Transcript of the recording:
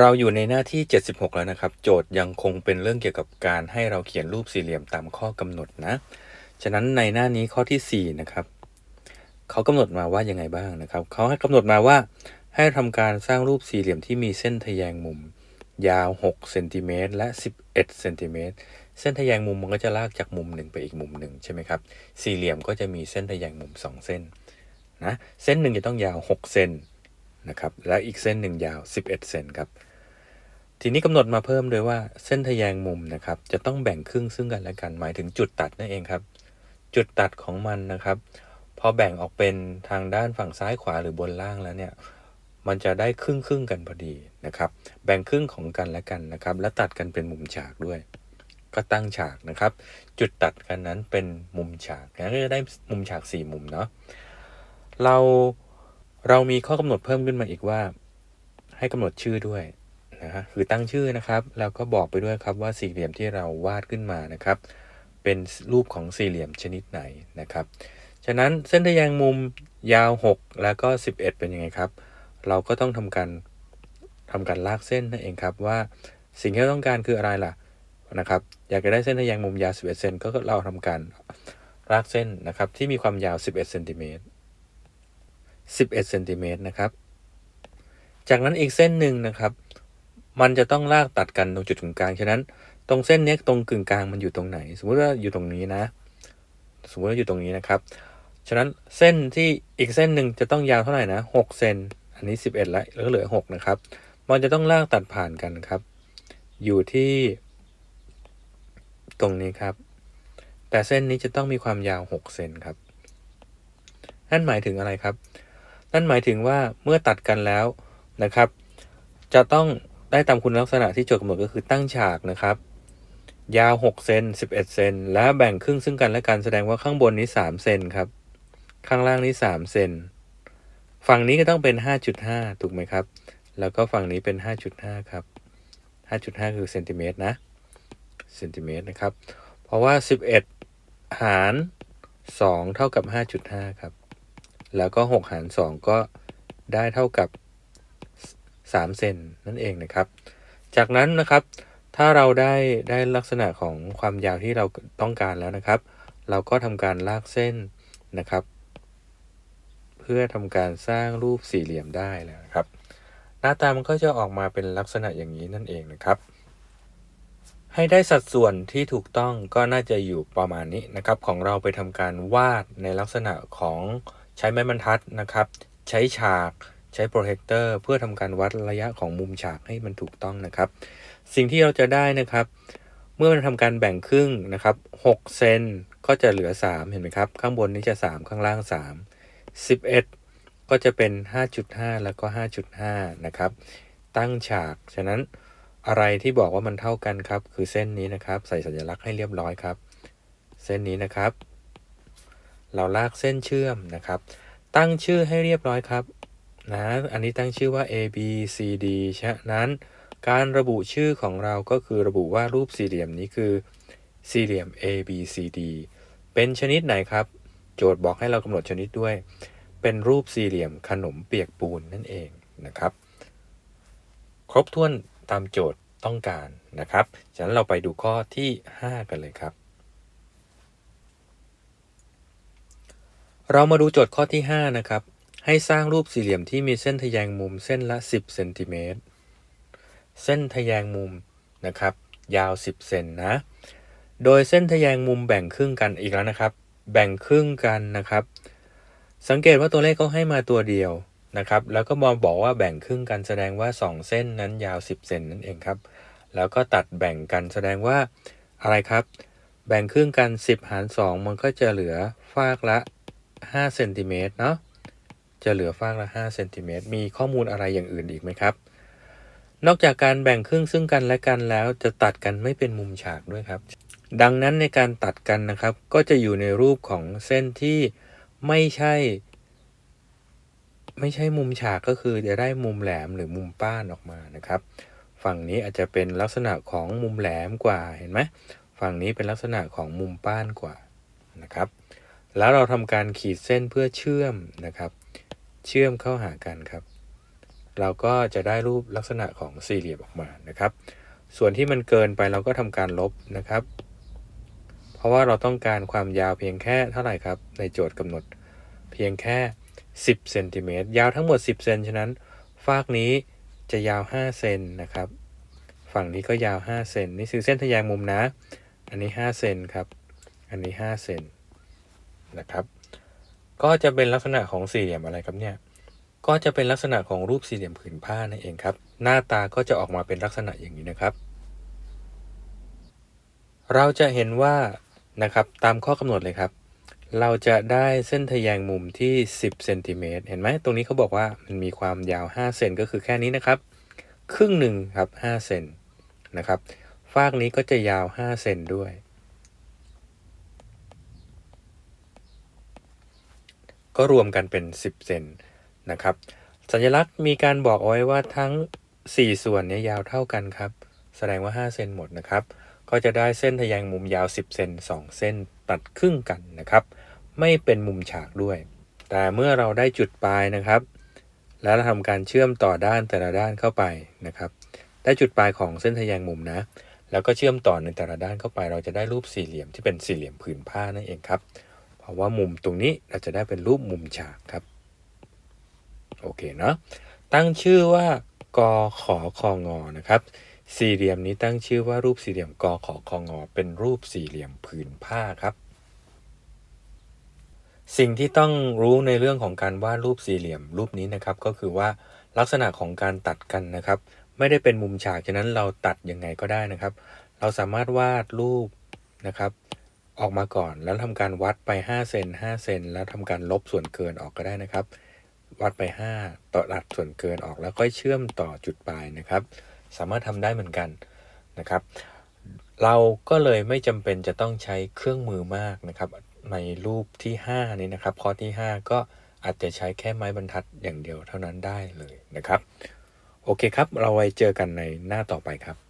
เราอยู่ในหน้าที่ 76 แล้วนะครับ โจทย์ยังคงเป็นเรื่องเกี่ยวกับการให้เราเขียนรูปสี่เหลี่ยมตามข้อกำหนดนะ ฉะนั้นในหน้านี้ข้อที่ 4 นะครับ เขากำหนดมาว่ายังไงบ้างนะครับ เขาให้กำหนดมาว่า ให้ทำการสร้างรูปสี่เหลี่ยมที่มีเส้นทะแยงมุม ยาว6เซนติเมตรและ 11เซนติเมตร เส้นทะแยงมุมมันก็จะลากจากมุมหนึ่งไปอีกมุมหนึ่งใช่ไหมครับ สี่เหลี่ยมก็จะมีเส้นทะแยงมุม 2 เส้นนะ เส้นหนึ่งจะต้องยาว 6 เซน นะครับ และอีกเส้นหนึ่งยาว 11 เซนครับ ทีนี้กำหนดมาเพิ่มด้วยว่าเส้นทะแยงมุมนะครับ จะต้องแบ่งครึ่งซึ่งกันและกัน หมายถึงจุดตัดนั่นเองครับ จุดตัดของมันนะครับ พอแบ่งออกเป็นทางด้านฝั่งซ้ายขวาหรือบนล่างแล้วเนี่ย มันจะได้ครึ่งครึ่งกันพอดีนะครับ แบ่งครึ่งของกันและกันนะครับ และตัดกันเป็นมุมฉากด้วย ก็ตั้งฉากนะครับ จุดตัดกันนั้นเป็นมุมฉากงั้นก็จะได้มุมฉาก 4 มุมเนาะ เรา เรามีข้อกำหนดเพิ่มขึ้นมาอีกว่า ให้กำหนดชื่อด้วยนะฮะคือตั้งชื่อนะครับ แล้วก็บอกไปด้วยครับว่าสี่เหลี่ยมที่เราวาดขึ้นมานะครับ เป็นรูปของสี่เหลี่ยมชนิดไหนนะครับ ฉะนั้นเส้นทะแยงมุมยาว 6 แล้วก็ 11 เป็นยังไงครับ เราก็ต้องทำการทำการลากเส้นนั่นเองครับว่าสิ่งที่เราต้องการคืออะไรล่ะนะครับ อยากจะได้เส้นทะแยงมุมยาว 11 เซนก็เราทำการลากเส้นนะครับที่มีความยาว 11 เซนติเมตร 11เซนติเมตรนะครับ จากนั้นอีกเส้นหนึ่งนะครับ มันจะต้องลากตัดกันตรงจุดกึ่งกลาง ฉะนั้น ตรงเส้นนี้ตรงกึ่งกลางมันอยู่ตรงไหน สมมติว่าอยู่ตรงนี้นะ สมมติว่าอยู่ตรงนี้นะครับ ฉะนั้นเส้นที่อีกเส้นหนึ่งจะต้องยาวเท่าไหร่นะ6เซน อันนี้ 11แล้วแล้วเหลือ 6 นะครับ มันจะต้องลากตัดผ่านกันครับ อยู่ที่ตรงนี้ครับ แต่เส้นนี้จะต้องมีความยาว 6 เซนครับ นั่นหมายถึงอะไรครับ นั่นหมายถึงว่าเมื่อตัดกันแล้วนะครับ จะต้องได้ตามคุณลักษณะที่โจทย์กำหนดก็คือตั้งฉากนะครับ ยาว 6 เซน11 เซนและแบ่งครึ่งซึ่งกันและกันแสดงว่าข้างบนนี้ 3 เซนครับ ข้างล่างนี้ 3 เซนฝั่งนี้ก็ต้องเป็น 5.5 ถูกไหมครับ แล้วก็ฝั่งนี้เป็น 5.5 ครับ 5.5 คือเซนติเมตรนะ เซนติเมตรนะครับ เพราะว่า 11 หาร 2 เท่ากับ 5.5 ครับ แล้วก็ 6 หาร 2 ก็ได้เท่ากับ 3 เซนนั่นเองนะครับ จากนั้นนะครับ ถ้าเราได้ได้ลักษณะของความยาวที่เราต้องการแล้วนะครับ เราก็ทำการลากเส้นนะครับ เพื่อทำการสร้างรูปสี่เหลี่ยมได้แล้วนะครับ หน้าตามันก็จะออกมาเป็นลักษณะอย่างนี้นั่นเองนะครับ ให้ได้สัดส่วนที่ถูกต้องก็น่าจะอยู่ประมาณนี้นะครับ ของเราไปทำการวาดในลักษณะของ ใช้ไม้บรรทัดนะครับ ใช้ฉาก ใช้โปรเจคเตอร์เพื่อทำการวัดระยะของมุมฉากให้มันถูกต้องนะครับ สิ่งที่เราจะได้นะครับ เมื่อมันทำการแบ่งครึ่งนะครับ6เซนก็จะเหลือ 3 เห็นไหมครับ ข้างบนนี้จะ 3 ข้างล่าง 3 11 ก็จะเป็น 5.5 แล้วก็ 5.5 นะครับ ตั้งฉาก ฉะนั้นอะไรที่บอกว่ามันเท่ากันครับ คือเส้นนี้นะครับ ใส่สัญลักษณ์ให้เรียบร้อยครับ เส้นนี้นะครับ เราลากเส้นเชื่อมนะครับ ตั้งชื่อให้เรียบร้อยครับนะอันนี้ตั้งชื่อว่า A B C D ฉะนั้นการระบุชื่อของเราก็คือระบุว่ารูปสี่เหลี่ยมนี้คือสี่เหลี่ยม A B C D เป็นชนิดไหนครับ โจทย์บอกให้เรากำหนดชนิดด้วย เป็นรูปสี่เหลี่ยมขนมเปียกปูนนั่นเองนะครับ ครบถ้วนตามโจทย์ต้องการนะครับ ฉะนั้นเราไปดูข้อที่ 5 กันเลยครับ เรามาดูโจทย์ข้อที่ 5 นะครับ ให้สร้างรูปสี่เหลี่ยมที่มีเส้นทะแยงมุมเส้นละ 10เซนติเมตร เส้นทะแยงมุมนะครับ ยาว 10เซนนะ โดยเส้นทะแยงมุมแบ่งครึ่งกันอีกแล้วนะครับ แบ่งครึ่งกันนะครับ สังเกตว่าตัวเลขเขาให้มาตัวเดียวนะครับ แล้วก็มองบอกว่าแบ่งครึ่งกันแสดงว่า 2 เส้นนั้นยาว 10เซนนั่นเองครับ แล้วก็ตัดแบ่งกันแสดงว่าอะไรครับ แบ่งครึ่งกัน 10 หาร 2 มันก็จะเหลือฟากละ 5เซนติเมตรเนาะจะเหลือฟากละ5เซนติเมตรมีข้อมูลอะไรอย่างอื่นอีกไหมครับ นอกจากการแบ่งครึ่งซึ่งกันและกันแล้วจะตัดกันไม่เป็นมุมฉากด้วยครับ ดังนั้นในการตัดกันนะครับ ก็จะอยู่ในรูปของเส้นที่ไม่ใช่ ไม่ใช่มุมฉากก็คือจะได้มุมแหลมหรือมุมป้านออกมานะครับ ฝั่งนี้อาจจะเป็นลักษณะของมุมแหลมกว่าเห็นไหมฝั่งนี้เป็นลักษณะของมุมป้านกว่านะครับ แล้วเราทำการขีดเส้นเพื่อเชื่อมนะครับ เชื่อมเข้าหากันครับ เราก็จะได้รูปลักษณะของสี่เหลี่ยมออกมานะครับ ส่วนที่มันเกินไปเราก็ทำการลบนะครับ เพราะว่าเราต้องการความยาวเพียงแค่เท่าไหร่ครับ ในโจทย์กำหนดเพียงแค่ 10เซนติเมตรยาวทั้งหมด 10เซนฉะนั้นฟากนี้จะยาว 5 เซนนะครับ ฝั่งนี้ก็ยาว 5 เซนนี่คือเส้นทะแยงมุมนะ อันนี้ 5 เซนครับ อันนี้ 5 เซน นะครับ ก็จะเป็นลักษณะของสี่เหลี่ยมอะไรครับเนี่ย ก็จะเป็นลักษณะของรูปสี่เหลี่ยมผืนผ้านั่นเองครับ หน้าตาก็จะออกมาเป็นลักษณะอย่างนี้นะครับ เราจะเห็นว่านะครับตามข้อกำหนดเลยครับ เราจะได้เส้นทะแยงมุมที่ 10เซนติเมตรเห็นไหมตรงนี้เขาบอกว่ามันมีความยาว5เซนก็คือแค่นี้นะครับ ครึ่งหนึ่งครับ5เซนนะครับฟากนี้ก็จะยาว5เซนด้วย ก็รวมกันเป็น 10 เซนนะครับ สัญลักษณ์มีการบอกเอาไว้ว่าทั้ง 4 ส่วนนี้ยาวเท่ากันครับ แสดงว่า 5 เซนหมดนะครับ ก็จะได้เส้นทะแยงมุมยาว 10 เซน2 เส้นตัดครึ่งกันนะครับ ไม่เป็นมุมฉากด้วย แต่เมื่อเราได้จุดปลายนะครับ แล้วเราทำการเชื่อมต่อด้านแต่ละด้านเข้าไปนะครับ ได้จุดปลายของเส้นทะแยงมุมนะ แล้วก็เชื่อมต่อในแต่ละด้านเข้าไป เราจะได้รูปสี่เหลี่ยมที่เป็นสี่เหลี่ยมผืนผ้านั่นเองครับ เพราะว่ามุมตรงนี้เราจะได้เป็นรูปมุมฉากครับ โอเคเนาะตั้งชื่อว่ากอขอคองอนะครับ สี่เหลี่ยมนี้ตั้งชื่อว่ารูปสี่เหลี่ยมกอขอคองอเป็นรูปสี่เหลี่ยมผืนผ้าครับ สิ่งที่ต้องรู้ในเรื่องของการวาดรูปสี่เหลี่ยมรูปนี้นะครับ ก็คือว่าลักษณะของการตัดกันนะครับ ไม่ได้เป็นมุมฉากฉะนั้นเราตัดยังไงก็ได้นะครับ เราสามารถวาดรูปนะครับ ออกมาก่อน แล้วทำการวัดไป 5 เซน5 เซน แล้วทำการลบส่วนเกินออกก็ได้นะครับ วัดไป 5 ต่อตัดส่วนเกินออกแล้วค่อยเชื่อมต่อจุดปลายนะครับ สามารถทำได้เหมือนกันนะครับ เราก็เลยไม่จำเป็นจะต้องใช้เครื่องมือมากนะครับ ในรูปที่ 5 นี้นะครับ ข้อที่ 5 ก็อาจจะใช้แค่ไม้บรรทัดอย่างเดียวเท่านั้นได้เลยนะครับ โอเคครับ เราไว้เจอกันในหน้าต่อไปครับ